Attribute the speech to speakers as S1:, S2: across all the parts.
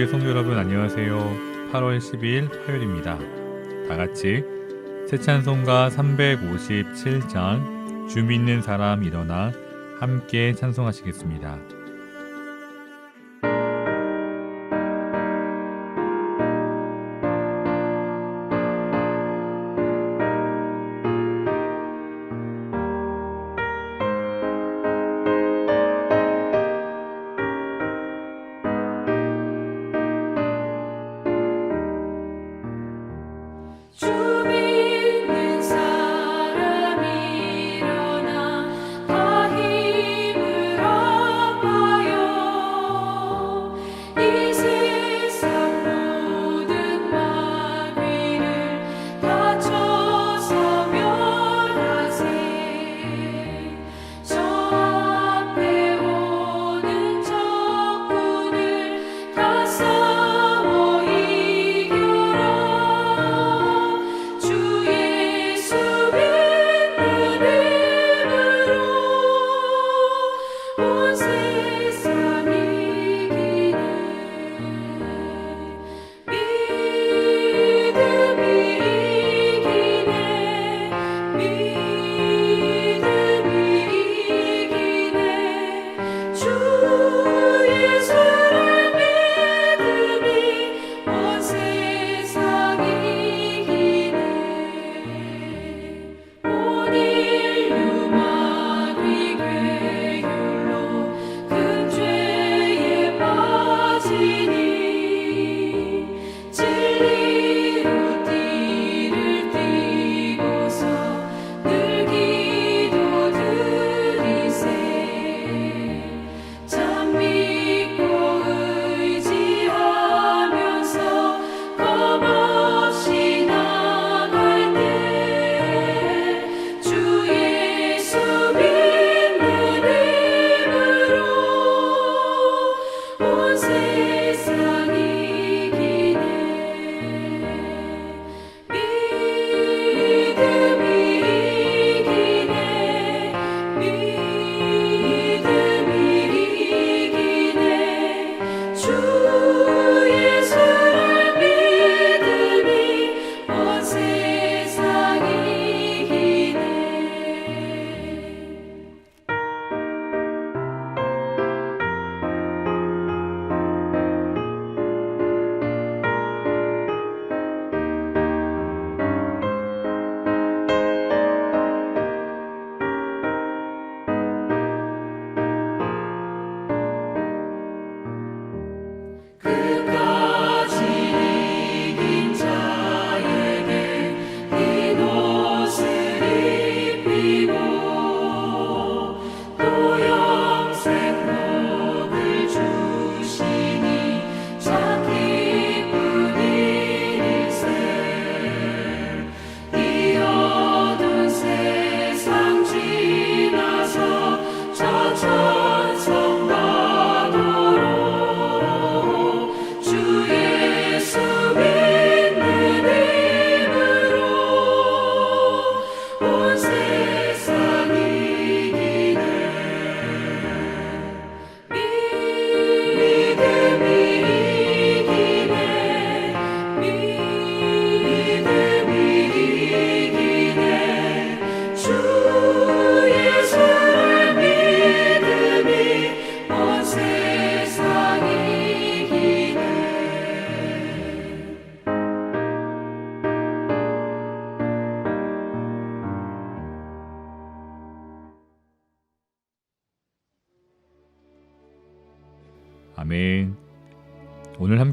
S1: 아서와니 교회 성도 여러분 안녕하세요. 8월 12일 화요일입니다. 다 같이 새 찬송가 357장 주 믿는 사람 일어나 함께 찬송하시겠습니다.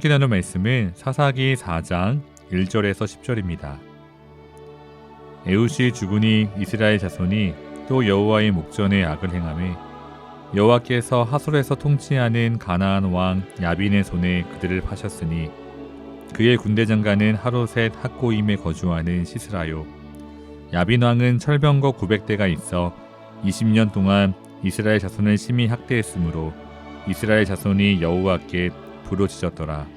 S1: 나눌 말씀은 사사기 4장 1절에서 10절입니다. 에웃이 죽으니 이스라엘 자손이 또 여호와의 목전에 악을 행하매 여호와께서 하솔에서 통치하는 가나안 왕 야빈의 손에 그들을 파셨으니 그의 군대 장관은 하로셋 학고임에 거주하는 시스라요 야빈 왕은 철병거 900대가 있어 20년 동안 이스라엘 자손을 심히 학대했으므로 이스라엘 자손이 여호와께 부르짖었더라.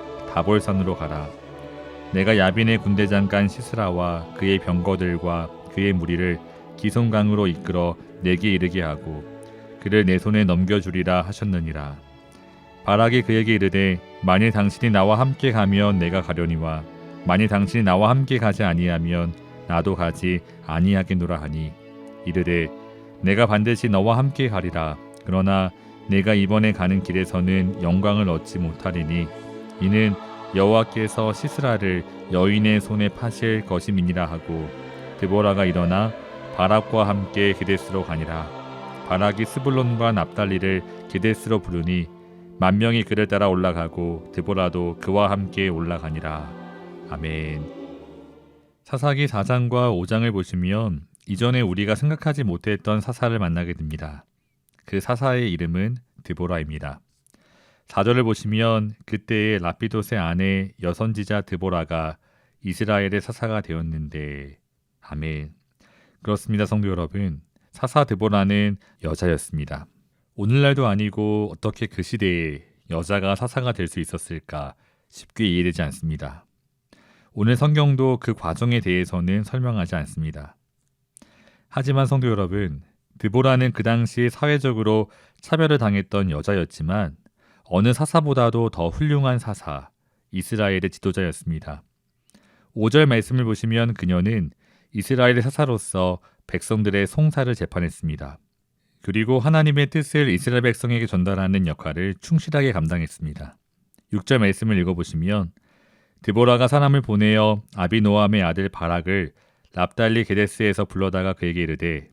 S2: 다볼산으로 가라. 내가 야빈의 군대 장관 시스라와 그의 병거들과 그의 무리를 기송강으로 이끌어 내게 이르게 하고 그를 내 손에 넘겨주리라 하셨느니라. 바락이 그에게 이르되 만일 당신이 나와 함께 가면 내가 가려니와 만일 당신이 나와 함께 가지 아니하면 나도 가지 아니하겠노라 하니. 이르되 내가 반드시 너와 함께 가리라. 그러나 내가 이번에 가는 길에서는 영광을 얻지 못하리니 이는 여호와께서 시스라를 여인의 손에 파실 것임이니라 하고 드보라가 일어나 바락과 함께 게데스로 가니라 바락이 스불론과 납달리를 게데스로 부르니 만 명이 그를 따라 올라가고 드보라도 그와 함께 올라가니라 아멘 사사기 4장과 5장을 보시면 이전에 우리가 생각하지 못했던 사사를 만나게 됩니다. 그 사사의 이름은 드보라입니다. 4절을 보시면 그때의 라피도스의 아내 여선지자 드보라가 이스라엘의 사사가 되었는데 아멘. 그렇습니다, 성도 여러분. 사사 드보라는 여자였습니다. 오늘날도 아니고 어떻게 그 시대에 여자가 사사가 될 수 있었을까 쉽게 이해되지 않습니다. 오늘 성경도 그 과정에 대해서는 설명하지 않습니다. 하지만 성도 여러분, 드보라는 그 당시 사회적으로 차별을 당했던 여자였지만 어느 사사보다도 더 훌륭한 사사, 이스라엘의 지도자였습니다. 5절 말씀을 보시면 그녀는 이스라엘의 사사로서 백성들의 송사를 재판했습니다. 그리고 하나님의 뜻을 이스라엘 백성에게 전달하는 역할을 충실하게 감당했습니다. 6절 말씀을 읽어보시면 드보라가 사람을 보내어 아비노함의 아들 바락을 납달리 게데스에서 불러다가 그에게 이르되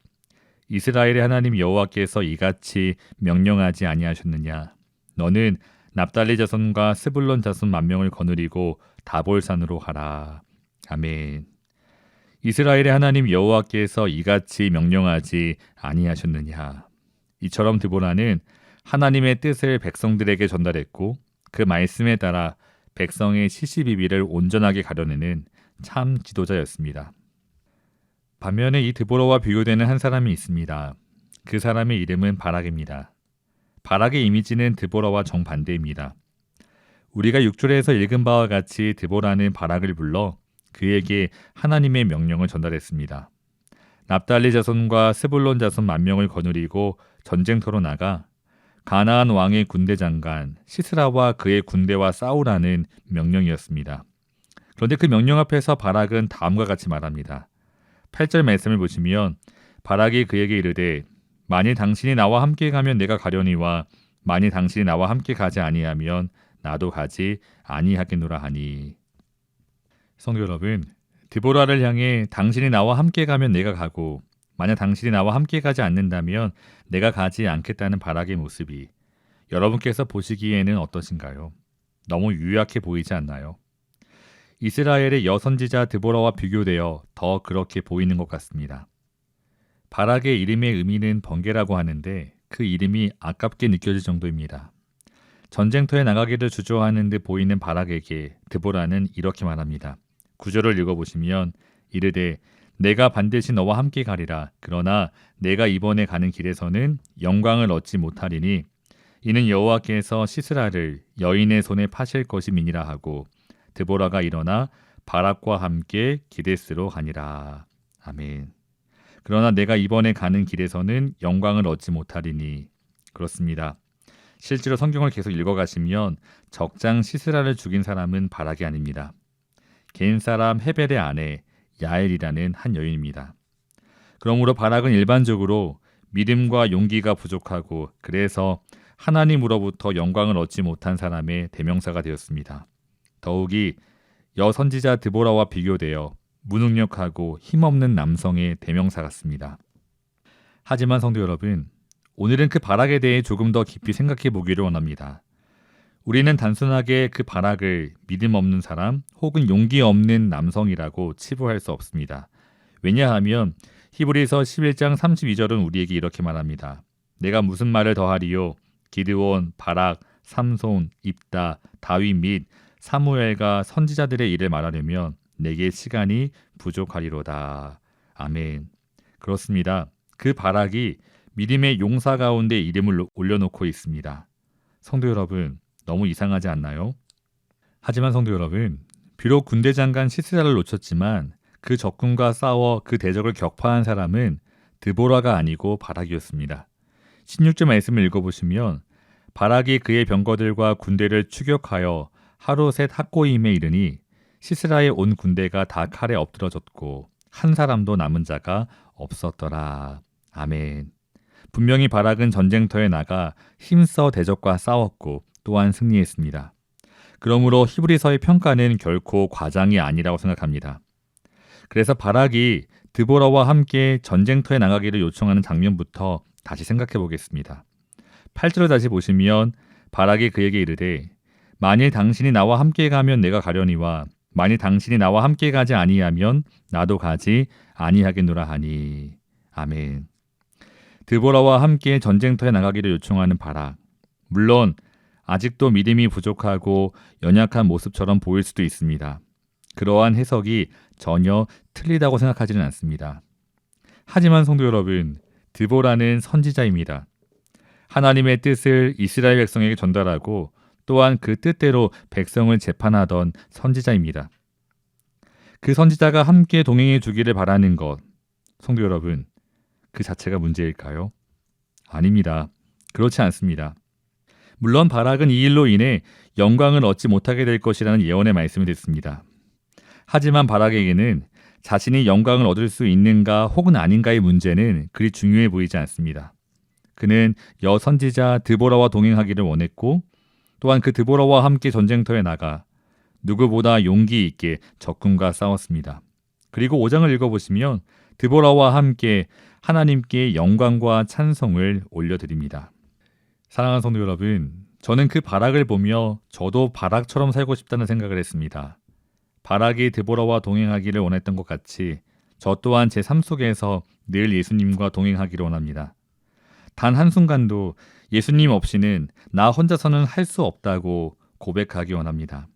S2: 이스라엘의 하나님 여호와께서 이같이 명령하지 아니하셨느냐 너는 납달리 자손과 스불론 자손 만 명을 거느리고 다볼산으로 가라 아멘 이스라엘의 하나님 여호와께서 이같이 명령하지 아니하셨느냐 이처럼 드보라는 하나님의 뜻을 백성들에게 전달했고 그 말씀에 따라 백성의 시시비비를 온전하게 가려내는 참 지도자였습니다. 반면에 이 드보라와 비교되는 한 사람이 있습니다. 그 사람의 이름은 바락입니다. 바락의 이미지는 드보라와 정반대입니다. 우리가 6절에서 읽은 바와 같이 드보라는 바락을 불러 그에게 하나님의 명령을 전달했습니다. 납달리 자손과 스불론 자손 만 명을 거느리고 전쟁터로 나가 가나안 왕의 군대 장관 시스라와 그의 군대와 싸우라는 명령이었습니다. 그런데 그 명령 앞에서 바락은 다음과 같이 말합니다. 8절 말씀을 보시면 바락이 그에게 이르되 만일 당신이 나와 함께 가면 내가 가려니와 만일 당신이 나와 함께 가지 아니하면 나도 가지 아니하겠노라 하니 성도 여러분 드보라를 향해 당신이 나와 함께 가면 내가 가고 만약 당신이 나와 함께 가지 않는다면 내가 가지 않겠다는 바락의 모습이 여러분께서 보시기에는 어떠신가요? 너무 유약해 보이지 않나요? 이스라엘의 여선지자 드보라와 비교되어 더 그렇게 보이는 것 같습니다. 바락의 이름의 의미는 번개라고 하는데 그 이름이 아깝게 느껴질 정도입니다. 전쟁터에 나가기를 주저하는 듯 보이는 바락에게 드보라는 이렇게 말합니다. 구절을 읽어보시면 이르되 내가 반드시 너와 함께 가리라. 그러나 내가 이번에 가는 길에서는 영광을 얻지 못하리니 이는 여호와께서 시스라를 여인의 손에 파실 것임이니라 하고 드보라가 일어나 바락과 함께 기데스로 가니라. 아멘. 그러나 내가 이번에 가는 길에서는 영광을 얻지 못하리니 그렇습니다. 실제로 성경을 계속 읽어가시면 적장 시스라를 죽인 사람은 바락이 아닙니다. 개인 사람 헤벨의 아내 야엘이라는 한 여인입니다. 그러므로 바락은 일반적으로 믿음과 용기가 부족하고 그래서 하나님으로부터 영광을 얻지 못한 사람의 대명사가 되었습니다. 더욱이 여선지자 드보라와 비교되어 무능력하고 힘없는 남성의 대명사 같습니다. 하지만 성도 여러분, 오늘은 그 바락에 대해 조금 더 깊이 생각해 보기를 원합니다. 우리는 단순하게 그 바락을 믿음 없는 사람 혹은 용기 없는 남성이라고 치부할 수 없습니다. 왜냐하면 히브리서 11장 32절은 우리에게 이렇게 말합니다. 내가 무슨 말을 더하리요? 기드온, 바락, 삼손, 입다, 다윗 및 사무엘과 선지자들의 일을 말하려면 내게 시간이 부족하리로다. 아멘. 그렇습니다. 그 바락이 믿음의 용사 가운데 이름을 올려놓고 있습니다. 성도 여러분, 너무 이상하지 않나요? 하지만 성도 여러분, 비록 군대 장관 시스라를 놓쳤지만 그 적군과 싸워 그 대적을 격파한 사람은 드보라가 아니고 바락이었습니다. 16절 말씀을 읽어보시면 바락이 그의 병거들과 군대를 추격하여 하루 셋 학고임에 이르니 시스라의 온 군대가 다 칼에 엎드러졌고 한 사람도 남은 자가 없었더라. 아멘. 분명히 바락은 전쟁터에 나가 힘써 대적과 싸웠고 또한 승리했습니다. 그러므로 히브리서의 평가는 결코 과장이 아니라고 생각합니다. 그래서 바락이 드보라와 함께 전쟁터에 나가기를 요청하는 장면부터 다시 생각해 보겠습니다. 8절을 다시 보시면 바락이 그에게 이르되 만일 당신이 나와 함께 가면 내가 가려니와 만일 당신이 나와 함께 가지 아니하면 나도 가지 아니하겠노라 하니 아멘. 드보라와 함께 전쟁터에 나가기를 요청하는 바락. 물론 아직도 믿음이 부족하고 연약한 모습처럼 보일 수도 있습니다. 그러한 해석이 전혀 틀리다고 생각하지는 않습니다. 하지만 성도 여러분, 드보라는 선지자입니다. 하나님의 뜻을 이스라엘 백성에게 전달하고 또한 그 뜻대로 백성을 재판하던 선지자입니다. 그 선지자가 함께 동행해 주기를 바라는 것, 성도 여러분, 그 자체가 문제일까요? 아닙니다. 그렇지 않습니다. 물론 바락은 이 일로 인해 영광을 얻지 못하게 될 것이라는 예언의 말씀이 됐습니다. 하지만 바락에게는 자신이 영광을 얻을 수 있는가 혹은 아닌가의 문제는 그리 중요해 보이지 않습니다. 그는 여 선지자 드보라와 동행하기를 원했고 또한 그 드보라와 함께 전쟁터에 나가 누구보다 용기 있게 적군과 싸웠습니다. 그리고 5장을 읽어보시면 드보라와 함께 하나님께 영광과 찬송을 올려드립니다. 사랑하는 성도 여러분, 저는 그 바락을 보며 저도 바락처럼 살고 싶다는 생각을 했습니다. 바락이 드보라와 동행하기를 원했던 것 같이 저 또한 제 삶 속에서 늘 예수님과 동행하기를 원합니다. 단 한순간도 예수님 없이는 나 혼자서는 할 수 없다고 고백하기 원합니다.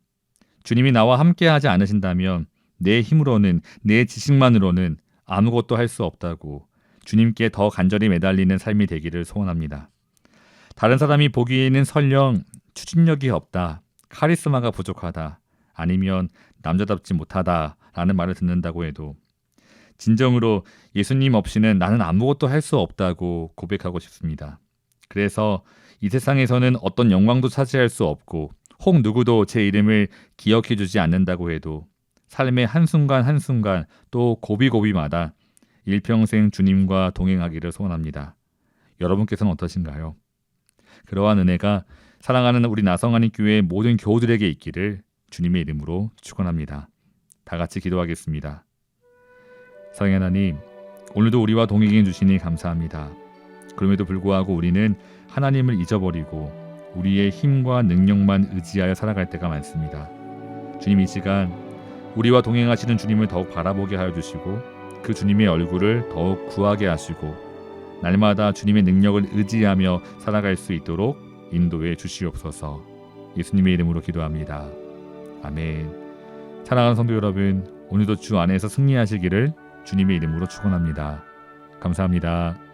S2: 주님이 나와 함께 하지 않으신다면 내 힘으로는 내 지식만으로는 아무것도 할 수 없다고 주님께 더 간절히 매달리는 삶이 되기를 소원합니다. 다른 사람이 보기에는 설령 추진력이 없다, 카리스마가 부족하다, 아니면 남자답지 못하다 라는 말을 듣는다고 해도 진정으로 예수님 없이는 나는 아무것도 할 수 없다고 고백하고 싶습니다. 그래서 이 세상에서는 어떤 영광도 차지할 수 없고 혹 누구도 제 이름을 기억해 주지 않는다고 해도 삶의 한순간 한순간 또 고비고비마다 일평생 주님과 동행하기를 소원합니다. 여러분께서는 어떠신가요? 그러한 은혜가 사랑하는 우리 나성하니 교회 모든 교우들에게 있기를 주님의 이름으로 축원합니다. 다 같이 기도하겠습니다. 사랑의 하나님, 오늘도 우리와 동행해 주시니 감사합니다. 그럼에도 불구하고 우리는 하나님을 잊어버리고 우리의 힘과 능력만 의지하여 살아갈 때가 많습니다. 주님 이 시간 우리와 동행하시는 주님을 더욱 바라보게 하여 주시고 그 주님의 얼굴을 더욱 구하게 하시고 날마다 주님의 능력을 의지하며 살아갈 수 있도록 인도해 주시옵소서. 예수님의 이름으로 기도합니다. 아멘. 사랑하는 성도 여러분, 오늘도 주 안에서 승리하시기를 주님의 이름으로 축원합니다. 감사합니다.